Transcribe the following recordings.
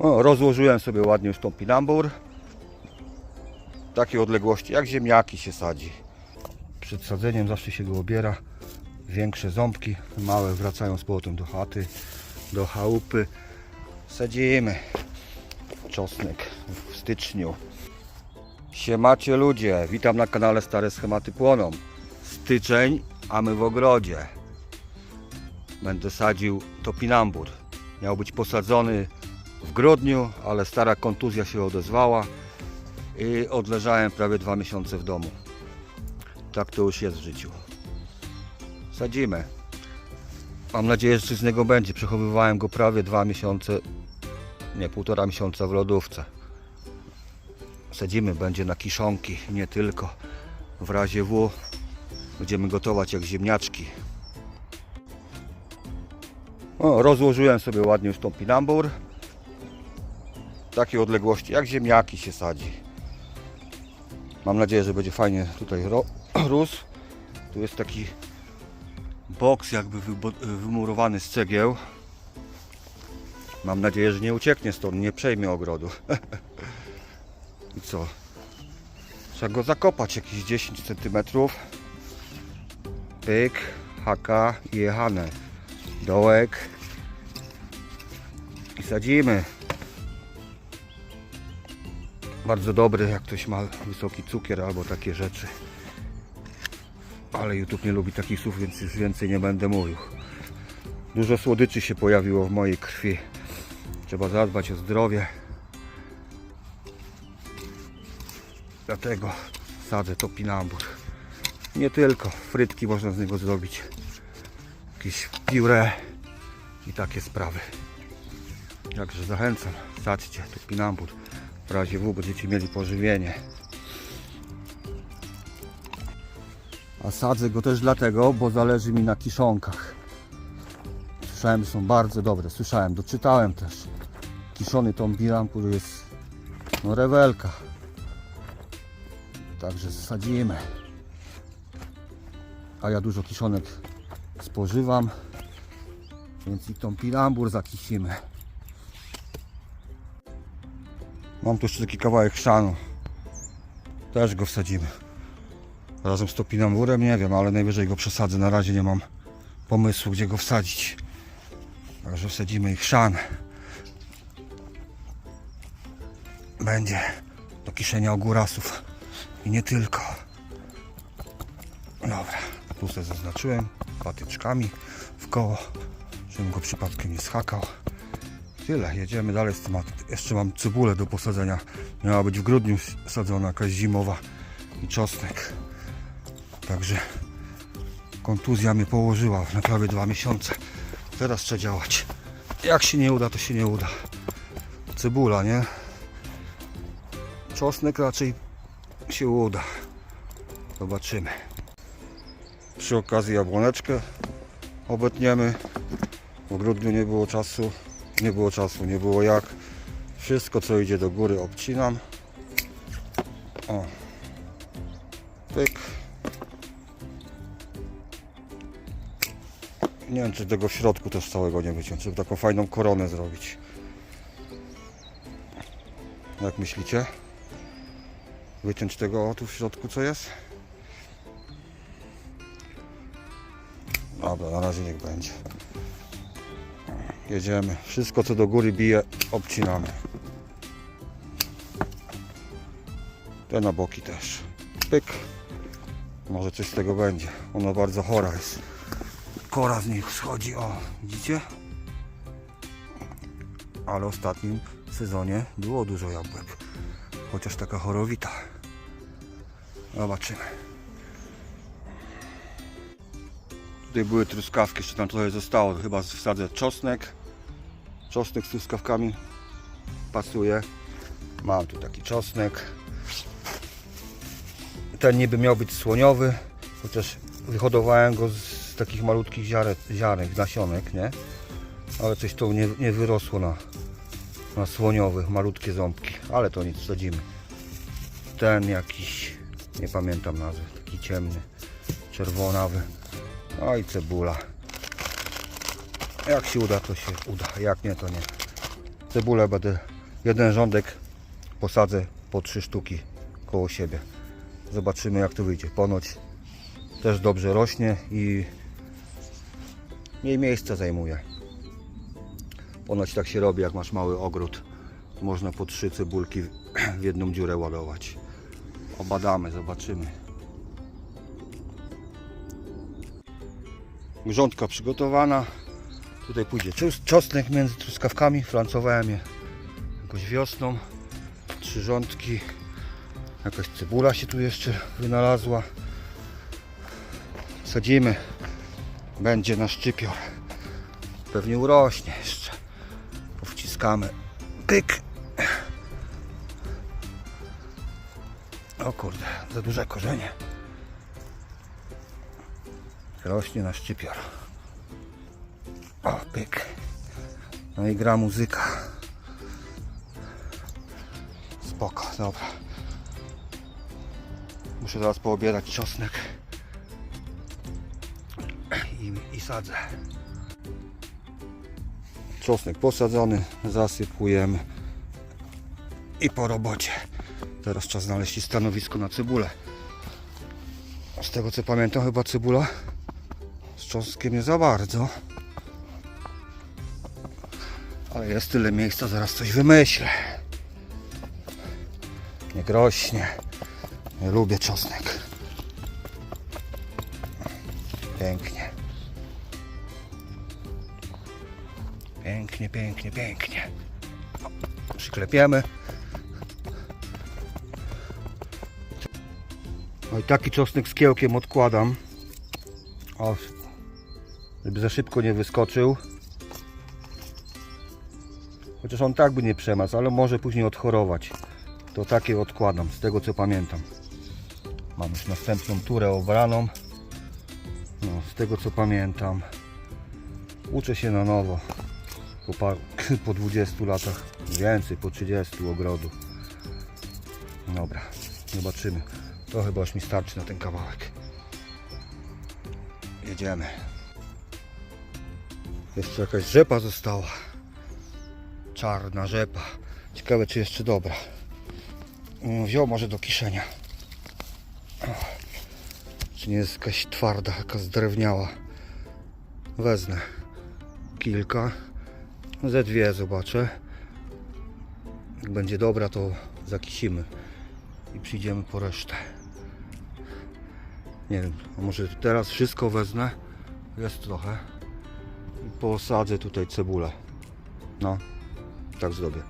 Rozłożyłem sobie ładnie już tą pinambur. Takie odległości, jak ziemniaki się sadzi. Przed sadzeniem zawsze się go obiera. Większe ząbki, małe wracają z powrotem do chaty, do chałupy. Sadzimy czosnek w styczniu. Siemacie ludzie, witam na kanale Stare Schematy Płoną. Styczeń, a my w ogrodzie. Będę sadził topinambur. Miał być posadzony w grudniu, ale stara kontuzja się odezwała i odleżałem prawie dwa miesiące w domu. Tak to już jest w życiu. Sadzimy. Mam nadzieję, że coś z niego będzie. Przechowywałem go prawie dwa miesiące, nie półtora miesiąca w lodówce. Sadzimy, będzie na kiszonki, nie tylko. W razie W będziemy gotować jak ziemniaczki. O, rozłożyłem sobie ładnie już tą pinambur. Takie odległości, jak ziemniaki się sadzi. Mam nadzieję, że będzie fajnie tutaj rósł. Tu jest taki boks jakby wymurowany z cegieł. Mam nadzieję, że nie ucieknie stąd, nie przejmie ogrodu. I co? Trzeba go zakopać jakieś 10 cm. Pyk, haka i jechane. Dołek. I sadzimy. Bardzo dobry, jak ktoś ma wysoki cukier albo takie rzeczy. Ale YouTube nie lubi takich słów, więc już więcej nie będę mówił. Dużo słodyczy się pojawiło w mojej krwi. Trzeba zadbać o zdrowie. Dlatego sadzę topinambur. Nie tylko, frytki można z niego zrobić. Jakieś pióre i takie sprawy. Także zachęcam, sadźcie topinambur. W razie W będziecie mieli pożywienie. A sadzę go też dlatego, bo zależy mi na kiszonkach. Słyszałem, że są bardzo dobre. Słyszałem, doczytałem też. Kiszony tą birampur jest no rewelka. Także sadzimy. A ja dużo kiszonek spożywam. Więc i tą pilambur zakisimy. Mam tu jeszcze taki kawałek chrzanu. Też go wsadzimy. Razem z topinamburem nie wiem, ale najwyżej go przesadzę. Na razie nie mam pomysłu, gdzie go wsadzić. Także wsadzimy ich chrzan. Będzie do kiszenia ogórasów. I nie tylko. Dobra, tu sobie zaznaczyłem patyczkami w koło, żebym go przypadkiem nie schakał. Tyle, jedziemy dalej z tematem. Jeszcze mam cebulę do posadzenia. Miała być w grudniu sadzona, jakaś zimowa i czosnek. Także kontuzja mnie położyła na prawie dwa miesiące. Teraz trzeba działać. Jak się nie uda, to się nie uda. Cebula, nie? Czosnek raczej się uda. Zobaczymy. Przy okazji jabłoneczkę obetniemy. W grudniu nie było czasu. Nie było czasu, nie było jak. Wszystko co idzie do góry obcinam. O. Pyk. Nie wiem czy tego w środku też całego nie wyciąć, żeby taką fajną koronę zrobić. Jak myślicie? Wyciąć tego tu w środku co jest? Dobra, na razie niech będzie. Jedziemy. Wszystko co do góry bije, obcinamy. Te na boki też. Pyk. Może coś z tego będzie. Ona bardzo chora jest. Kora z nich schodzi. O, widzicie? Ale w ostatnim sezonie było dużo jabłek. Chociaż taka chorowita. Zobaczymy. Tutaj były truskawki, jeszcze tam trochę zostało. Chyba wsadzę czosnek. Czosnek z truskawkami pasuje. Mam tu taki czosnek. Ten niby miał być słoniowy, chociaż wyhodowałem go z takich malutkich ziaret, zianek, nasionek, nie? Ale coś tu nie, nie wyrosło na, na słoniowych, malutkie ząbki. Ale to nic, sadzimy. Ten jakiś, nie pamiętam nazwy, taki ciemny, czerwonawy. No i cebula. Jak się uda, to się uda. Jak nie, to nie. Cebulę będę, jeden rządek posadzę po trzy sztuki koło siebie. Zobaczymy jak to wyjdzie. Ponoć też dobrze rośnie i mniej miejsca zajmuje. Ponoć tak się robi jak masz mały ogród. Można po trzy cebulki w jedną dziurę ładować. Obadamy, zobaczymy. Grządka przygotowana. Tutaj pójdzie czos- czosnek między truskawkami. Francowałem je jakoś wiosną. Trzy rządki. Jakaś cebula się tu jeszcze wynalazła. Sadzimy. Będzie na szczypior. Pewnie urośnie jeszcze. Powciskamy. Pyk. O kurde, za duże korzenie. Rośnie na szczypior. O, pyk. No i gra muzyka. Spoko, dobra. Muszę teraz poobierać czosnek. I, i sadzę. Czosnek posadzony, zasypujemy. I po robocie. Teraz czas znaleźć stanowisko na cebulę. Z tego co pamiętam chyba cebula z czosnkiem nie za bardzo. Ale jest tyle miejsca, zaraz coś wymyślę. Nie grośnie. Nie lubię czosnek. Pięknie. Pięknie, pięknie, pięknie. O, przyklepiemy. No i taki czosnek z kiełkiem odkładam. O, żeby za szybko nie wyskoczył. Chociaż on tak by nie przemasł, ale może później odchorować. To takie odkładam, z tego co pamiętam. Mam już następną turę obraną. No, z tego co pamiętam. Uczę się na nowo. Po, po 20 latach, więcej, po 30 ogrodu. Dobra, zobaczymy. To chyba już mi starczy na ten kawałek. Jedziemy. Jeszcze jakaś rzepa została. Czarna rzepa. Ciekawe czy jeszcze dobra. Mm, Wziął może do kieszenia. O, Czy nie jest jakaś twarda, jakaś zdrewniała. Wezmę kilka. Ze dwie zobaczę. Jak będzie dobra to zakisimy. I przyjdziemy po resztę. Nie wiem, a może teraz wszystko wezmę. Jest trochę. I posadzę tutaj cebulę. No, tak zrobię.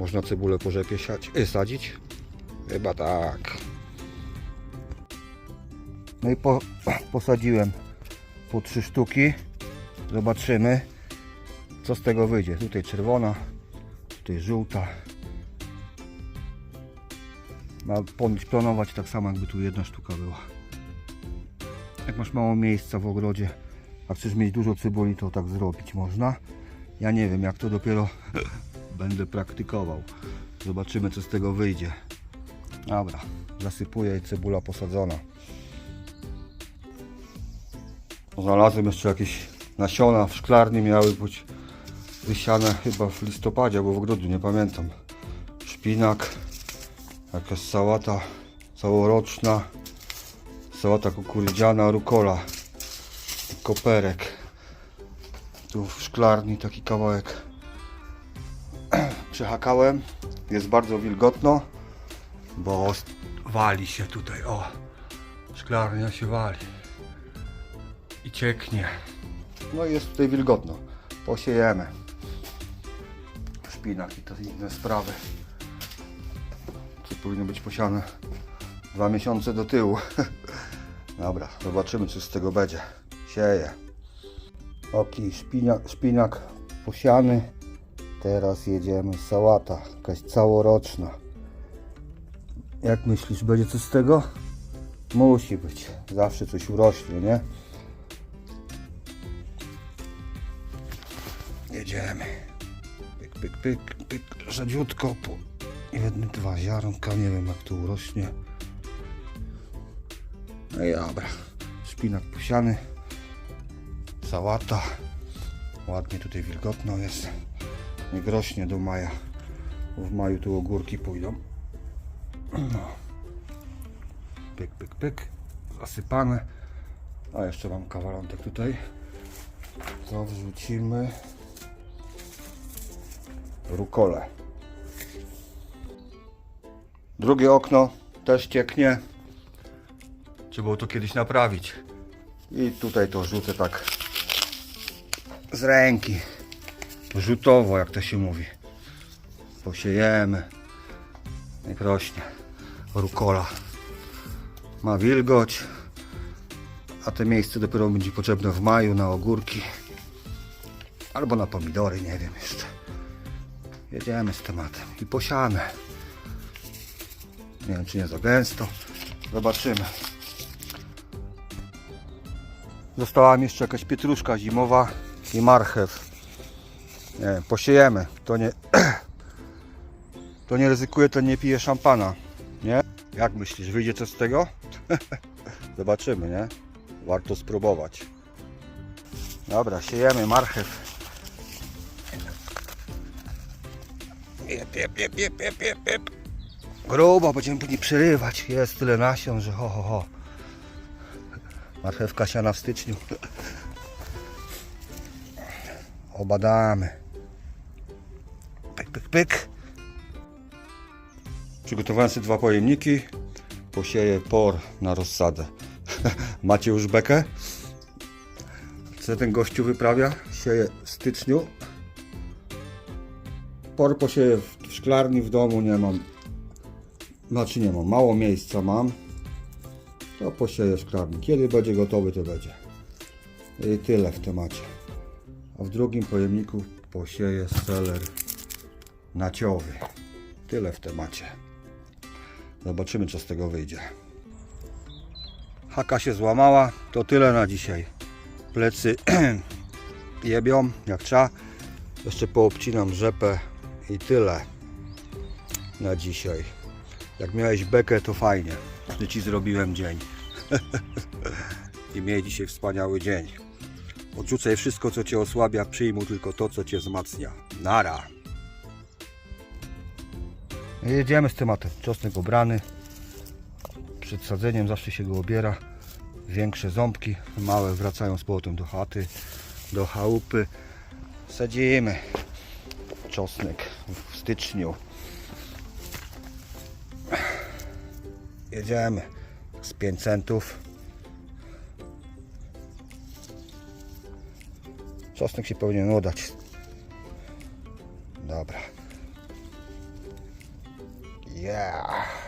Można cebulę po rzepie siać, e, sadzić? Chyba tak. No i po, posadziłem po trzy sztuki. Zobaczymy, co z tego wyjdzie. Tutaj czerwona, tutaj żółta. Ma planować tak samo, jakby tu jedna sztuka była. Jak masz mało miejsca w ogrodzie, a chcesz mieć dużo cebuli, to tak zrobić można. Ja nie wiem, jak to dopiero będę praktykował. Zobaczymy, co z tego wyjdzie. Dobra, zasypuję i cebula posadzona. Znalazłem jeszcze jakieś nasiona w szklarni, miały być wysiane chyba w listopadzie albo w grudniu, nie pamiętam. Szpinak, jakaś sałata całoroczna, sałata kukurydziana, rukola, koperek. Tu w szklarni taki kawałek przehakałem. Jest bardzo wilgotno, bo wali się tutaj, o, szklarnia się wali i cieknie. No i jest tutaj wilgotno. Posiejemy. Szpinak i te inne sprawy. Co powinno być posiane dwa miesiące do tyłu. Dobra, zobaczymy co z tego będzie. Sieję. Oki, szpinak, szpinak posiany. Teraz jedziemy sałata, jakaś całoroczna. Jak myślisz, będzie coś z tego? Musi być. Zawsze coś urośnie, nie? Jedziemy. Pyk, pyk, pyk, pyk. Rzadziutko po jednym, dwa ziarnka. Nie wiem jak to urośnie. No i dobra. Szpinak posiany. Sałata. Ładnie tutaj wilgotno jest. Nie grośnie do maja. W maju tu ogórki pójdą. No. Pyk, pyk, pyk. Zasypane. A jeszcze mam kawalątek tutaj. To wrzucimy rukolę. Drugie okno też cieknie. Trzeba było to kiedyś naprawić. I tutaj to rzucę tak z ręki. Rzutowo, jak to się mówi. Posiejemy. Niech rośnie. Rukola. Ma wilgoć. A te miejsce dopiero będzie potrzebne w maju na ogórki. Albo na pomidory, nie wiem jeszcze. Jedziemy z tematem. I posiane. Nie wiem, czy nie za gęsto. Zobaczymy. Została mi jeszcze jakaś pietruszka zimowa i marchew. Nie posiejemy. To nie, to nie ryzykuje, to nie pije szampana. Nie? Jak myślisz, wyjdzie coś z tego? Zobaczymy, nie? Warto spróbować. Dobra, siejemy marchew. Jep, jep, jep, jep, jep, jep. Grubo, będziemy później przerywać. Jest tyle nasion, że ho, ho, ho. Marchewka siana w styczniu. Obadamy. Pyk, pyk, pyk. Przygotowałem sobie dwa pojemniki. Posieję por na rozsadę. Macie już bekę? Co ten gościu wyprawia? Sieje w styczniu. Por posieję w szklarni w domu, nie mam. Znaczy nie mam, mało miejsca mam. To posieję w szklarni. Kiedy będzie gotowy, to będzie. I tyle w temacie. A w drugim pojemniku posieję seler naciowy. Tyle w temacie. Zobaczymy, co z tego wyjdzie. Haka się złamała. To tyle na dzisiaj. Plecy jebią jak trzeba. Jeszcze poobcinam rzepę i tyle na dzisiaj. Jak miałeś bekę, to fajnie, że Ci zrobiłem dzień. I miej dzisiaj wspaniały dzień. Odrzucaj wszystko, co Cię osłabia, przyjmuj tylko to, co Cię wzmacnia. Nara! Jedziemy z tematem. Czosnek pobrany. Przed sadzeniem zawsze się go obiera. Większe ząbki, małe wracają z powrotem do chaty, do chałupy. Sadzimy czosnek w styczniu. Jedziemy z 5 centów. Czosnek się powinien udać. Dobra. Yeah.